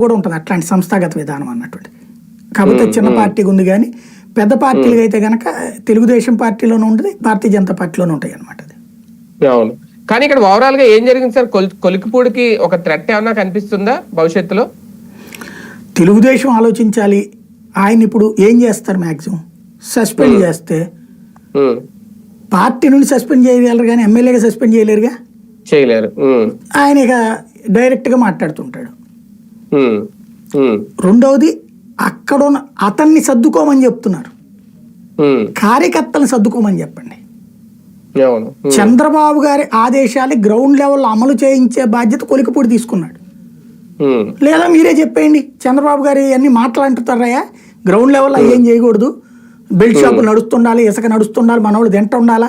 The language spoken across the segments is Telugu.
కూడా ఉంటుంది. అట్లాంటి సంస్థాగత విధానం అన్నటువంటి కాకపోతే చిన్న పార్టీ ఉంది కానీ పెద్ద పార్టీలు అయితే గనక తెలుగుదేశం పార్టీలోనూ ఉంటుంది భారతీయ జనతా పార్టీలోనూ ఉంటాయి అనమాట అది. అవును. కానీ ఇక్కడ ఓవరాల్గా ఏం జరిగింది సార్? కొల్- కొలికిపూడికి ఒక థ్రెట్ ఏమన్నా కనిపిస్తుందా భవిష్యత్తులో? తెలుగుదేశం ఆలోచించాలి. ఆయన ఇప్పుడు ఏం చేస్తారు మ్యాక్సిమం సస్పెండ్ చేస్తే పార్టీ నుండి సస్పెండ్ చేయగలరు కానీ ఎమ్మెల్యేగా సస్పెండ్ చేయలేరుగా? చేయలేరు. ఆయన ఇక డైరెక్ట్గా మాట్లాడుతుంటాడు. ఉమ్, ఉమ్, రెండవది అక్కడ ఉన్న అతన్ని సర్దుకోమని చెప్తున్నారు. కార్యకర్తలను సర్దుకోమని చెప్పండి. చంద్రబాబు గారి ఆదేశాలు గ్రౌండ్ లెవెల్లో అమలు చేయించే బాధ్యత కొలికపూడి తీసుకున్నాడు. లేదా మీరే చెప్పేయండి చంద్రబాబు గారు అన్ని మాట్లాడుతున్నారయ్యా గ్రౌండ్ లెవెల్లో ఏం చేయకూడదు. బెల్ట్ షాపులు నడుస్తుండాలి ఇసుక నడుస్తుండాలి మన వాళ్ళు తింటూ ఉండాలా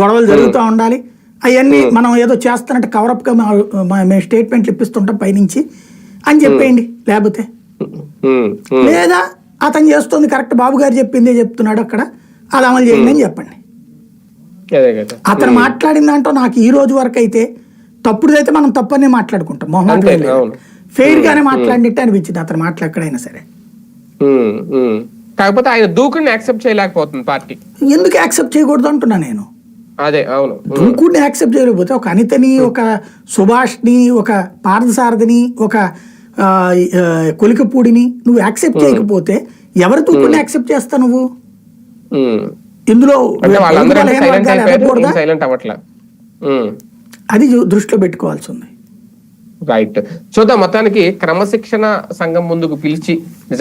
గొడవలు జరుగుతూ ఉండాలి. అవన్నీ మనం ఏదో చేస్తున్నట్టు కవరప్గా మేము స్టేట్మెంట్లు ఇప్పిస్తుంటాం పైనుంచి. అని చెప్పేయండి లేకపోతే. లేదా అతను చేస్తుంది కరెక్ట్ బాబు గారు చెప్పిందే చెప్తున్నాడు అక్కడ అది అమలు చేయండి అని చెప్పండి. అతను మాట్లాడిన దాంట్లో నాకు ఈ రోజు వరకు అయితే తప్పుడుదైతే మనం తప్పనే మాట్లాడుకుంటాం అవును. ఫెయిర్ గానే మాట్లాడినట్టు అనిపించింది అతను మాటలు ఎక్కడైనా సరే. కాకపోతే ఆయన దూకుడిని యాక్సెప్ట్ చేయలేకపోతుంది పార్టీ. ఎందుకు యాక్సెప్ట్ చేయకూడదు అంటున్నా నేను? అదే అవును. ఉమ్, దూకుడిని యాక్సెప్ట్ చేయలేకపోతే ఒక అనితని ఒక సుభాష్ని ఒక పార్థసారథిని ఒక కొలికపూడిని నువ్వు యాక్సెప్ట్ చేయకపోతే ఎవరి దూకుడిని యాక్సెప్ట్ చేస్తా నువ్వు. ఇందులో. అది దృష్టిలో పెట్టుకోవాల్సి ఉంది. రైట్ చూద్దాం మొత్తానికి క్రమశిక్షణ సంఘం ముందుకు పిలిచి నిజంగా